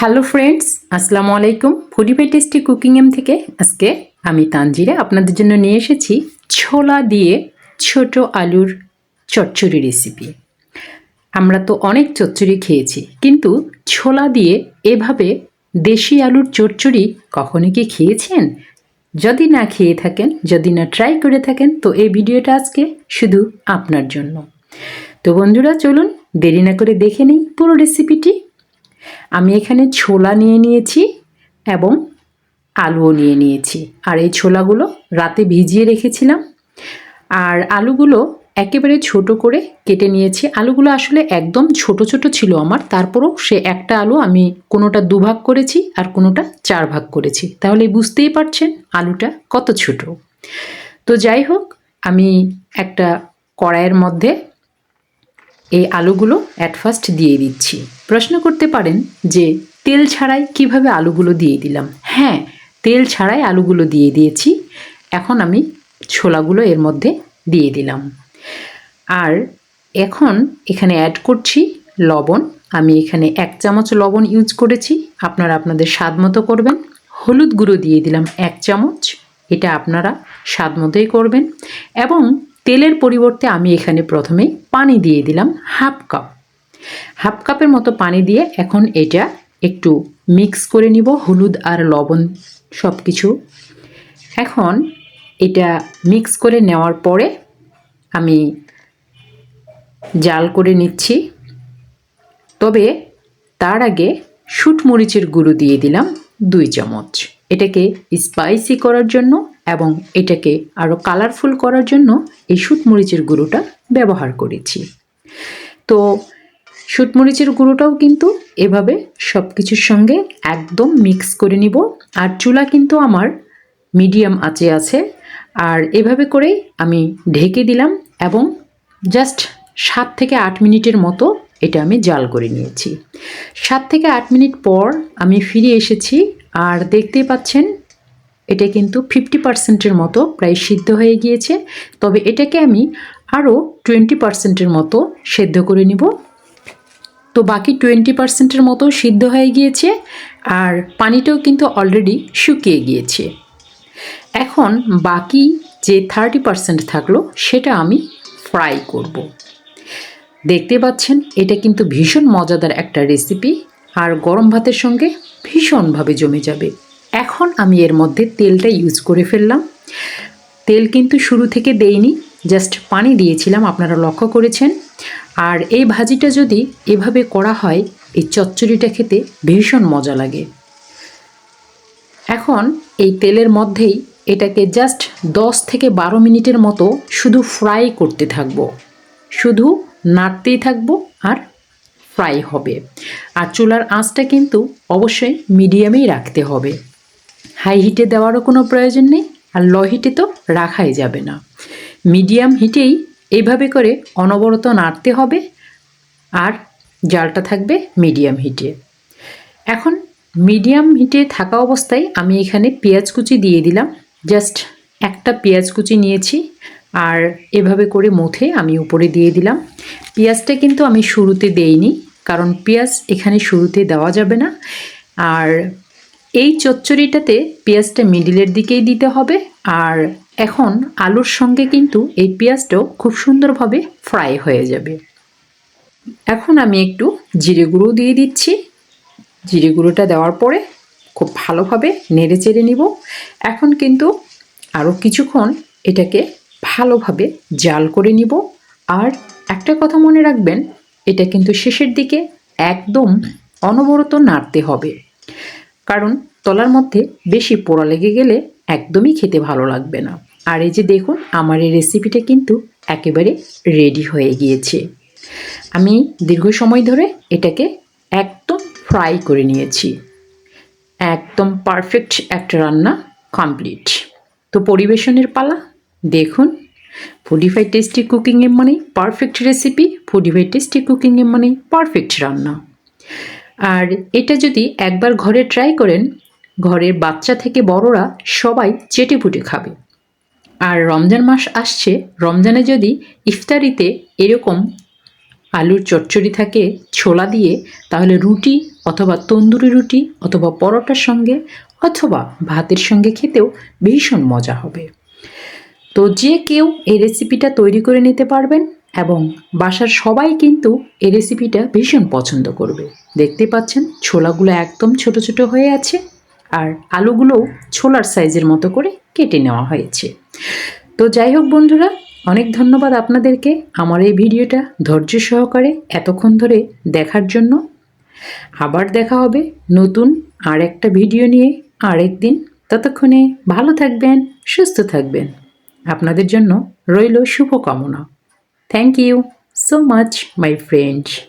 Hello friends আসসালামু আলাইকুম। Foodify tasty cooking M থেকে আজকে আমি তানজিরা আপনাদের জন্য নিয়ে এসেছি ছোলা দিয়ে ছোট আলুর চচ্চড়ি রেসিপি আমরা তো অনেক চচ্চড়ি খেয়েছি, কিন্তু ছোলা দিয়ে এভাবে দেশি আলুর চচ্চড়ি কখনো কি খেয়েছেন? যদি না খেয়ে থাকেন, যদি না ট্রাই করে থাকেন, তো এই ভিডিওটা আজকে শুধু আপনার জন্য। তো বন্ধুরা, চলুন দেরি না করে দেখে নিই পুরো রেসিপিটি আমি এখানে ছোলা নিয়ে নিয়েছি এবং আলুও নিয়ে নিয়েছি। আর এই ছোলাগুলো রাতে ভিজিয়ে রেখেছিলাম। আর আলুগুলো একেবারে ছোট করে কেটে নিয়েছি। আলুগুলো আসলে একদম ছোট ছোট ছিল আমার। তারপরও সে একটা আলু আমি কোনোটা দুভাগ করেছি আর কোনোটা চার ভাগ করেছি। তাহলে বুঝতেই পারছেন আলুটা কত ছোট। তো যাই হোক, আমি একটা কড়াইয়ের মধ্যে এই আলুগুলো অ্যাট ফার্স্ট দিয়ে দিচ্ছি। প্রশ্ন করতে পারেন যে, তেল ছাড়াই কীভাবে আলুগুলো দিয়ে দিলাম? হ্যাঁ তেল ছাড়াই আলুগুলো দিয়ে দিয়েছি। এখন আমি ছোলাগুলো এর মধ্যে দিয়ে দিলাম। আর এখন এখানে অ্যাড করছি লবণ। আমি এখানে এক চামচ লবণ ইউজ করেছি। আপনারা আপনাদের স্বাদ মতো করবেন। হলুদ গুঁড়ো দিয়ে দিলাম এক চামচ। এটা আপনারা স্বাদ মতোই করবেন। এবং তেলের পরিবর্তে আমি এখানে প্রথমে পানি দিয়ে দিলাম হাফ কাপ। হাফ কাপের মতো পানি দিয়ে এখন এটা একটু মিক্স করে নিব, হলুদ আর লবণ সব কিছু এখন এটা মিক্স করে নেওয়ার পরে আমি জাল করে নিচ্ছি। তবে তার আগে শুট মরিচের গুঁড়ো দিয়ে দিলাম দুই চামচ। এটাকে স্পাইসি করার জন্য এবং এটাকে আরও কালারফুল করার জন্য এই শুট মরিচের গুঁড়োটা ব্যবহার করেছি। তো শুট মরিচের গুঁড়োটাও কিন্তু এভাবে সব কিছুর সঙ্গে একদম মিক্স করে নিব। আর চুলা কিন্তু আমার মিডিয়াম আঁচে আছে। আর এভাবে করেই আমি ঢেকে দিলাম এবং জাস্ট সাত থেকে আট মিনিটের মতো এটা আমি জাল করে নিয়েছি। সাত থেকে আট মিনিট পর আমি ফিরে এসেছি। আর দেখতেই পাচ্ছেন এটা কিন্তু ফিফটি পার্সেন্টের মতো প্রায় সিদ্ধ হয়ে গিয়েছে। তবে এটাকে আমি আরও টোয়েন্টি পার্সেন্টের মতো সেদ্ধ করে নিব। তো বাকি টোয়েন্টি পার্সেন্টের মতো সিদ্ধ হয়ে গিয়েছে আর পানিটাও কিন্তু অলরেডি শুকিয়ে গিয়েছে। এখন বাকি যে থার্টি পার্সেন্ট থাকল সেটা আমি ফ্রাই করব। দেখতে পাচ্ছেন, এটা কিন্তু ভীষণ মজাদার একটা রেসিপি আর গরম ভাতের সঙ্গে ভীষণভাবে জমে যাবে। এখন আমি এর মধ্যে তেলটা ইউজ করে ফেললাম। তেল কিন্তু শুরু থেকে দেইনি জাস্ট পানি দিয়েছিলাম, আপনারা লক্ষ্য করেছেন। আর এই ভাজিটা যদি এভাবে করা হয়, এই চচ্চড়িটা খেতে ভীষণ মজা লাগে। এখন এই তেলের মধ্যেই এটাকে জাস্ট দশ থেকে বারো মিনিটের মতো শুধু ফ্রাই করতে থাকব। শুধু নাড়তেই থাকব আর ফ্রাই হবে। আর চুলার আঁচটা কিন্তু অবশ্যই মিডিয়ামেই রাখতে হবে। হাই হিটে দেওয়ারও কোনো প্রয়োজন নেই আর লো হিটে তো রাখাই যাবে না। মিডিয়াম হিটেই এইভাবে করে অনবরত নাড়তে হবে আর জালটা থাকবে মিডিয়াম হিটে। এখন মিডিয়াম হিটে থাকা অবস্থায় আমি এখানে পেঁয়াজ কুচি দিয়ে দিলাম। জাস্ট একটা পেঁয়াজ কুচি নিয়েছি আর এভাবে করে মুথে আমি উপরে দিয়ে দিলাম। পেঁয়াজটা কিন্তু আমি শুরুতে দেইনি, কারণ পেঁয়াজ এখানে শুরুতে দেওয়া যাবে না। আর এই চচ্চড়িটাতে পেঁয়াজটা মিডিলের দিকেই দিতে হবে। আর এখন আলুর সঙ্গে কিন্তু এই পেঁয়াজটাও খুব সুন্দরভাবে ফ্রাই হয়ে যাবে। এখন আমি একটু জিরে গুঁড়ো দিয়ে দিচ্ছি। জিরে গুঁড়োটা দেওয়ার পরে খুব ভালোভাবে নেড়ে চেড়ে নিব। এখন কিন্তু আরও কিছুক্ষণ এটাকে ভালোভাবে জাল করে নিব। আর একটা কথা মনে রাখবেন, এটা কিন্তু শেষের দিকে একদম অনবরত নাড়তে হবে। কারণ তলার মধ্যে বেশি পোড়া লেগে গেলে একদমই খেতে ভালো লাগবে না। আর এই যে দেখুন, আমার এই রেসিপিটা কিন্তু একেবারে রেডি হয়ে গিয়েছে। আমি দীর্ঘ সময় ধরে এটাকে একদম ফ্রাই করে নিয়েছি। একদম পারফেক্ট একটা রান্না কমপ্লিট তো পরিবেশনের পালা, দেখুন ফুডিফাই টেস্টি কুকিংয়ের মানে পারফেক্ট রেসিপি ফুডিফাই টেস্টি কুকিংয়ের মানে পারফেক্ট রান্না। আর এটা যদি একবার ঘরে ট্রাই করেন, ঘরের বাচ্চা থেকে বড়রা সবাই চেটে পুটে খাবে। আর রমজান মাস আসছে, রমজানে যদি ইফতারিতে এরকম আলুর চচ্চড়ি থাকে, ছোলা দিয়ে, তাহলে রুটি অথবা তন্দুরি রুটি অথবা পরোটার সঙ্গে অথবা ভাতের সঙ্গে খেতেও ভীষণ মজা হবে। তো যে কেউ এই রেসিপিটা তৈরি করে নিতে পারবেন এবং বাসার সবাই কিন্তু এই রেসিপিটা ভীষণ পছন্দ করবে। দেখতে পাচ্ছেন, ছোলাগুলো একদম ছোট ছোট হয়ে আছে আর আলুগুলোও ছোলার সাইজের মতো করে কেটে নেওয়া হয়েছে। তো যাই হোক বন্ধুরা, অনেক ধন্যবাদ আপনাদেরকে আমার এই ভিডিওটা ধৈর্য সহকারে এতক্ষণ ধরে দেখার জন্য। আবার দেখা হবে নতুন আর একটা ভিডিও নিয়ে আরেক দিন ততক্ষণে ভালো থাকবেন, সুস্থ থাকবেন। আপনাদের জন্য রইল শুভকামনা। Thank you so much, my friends.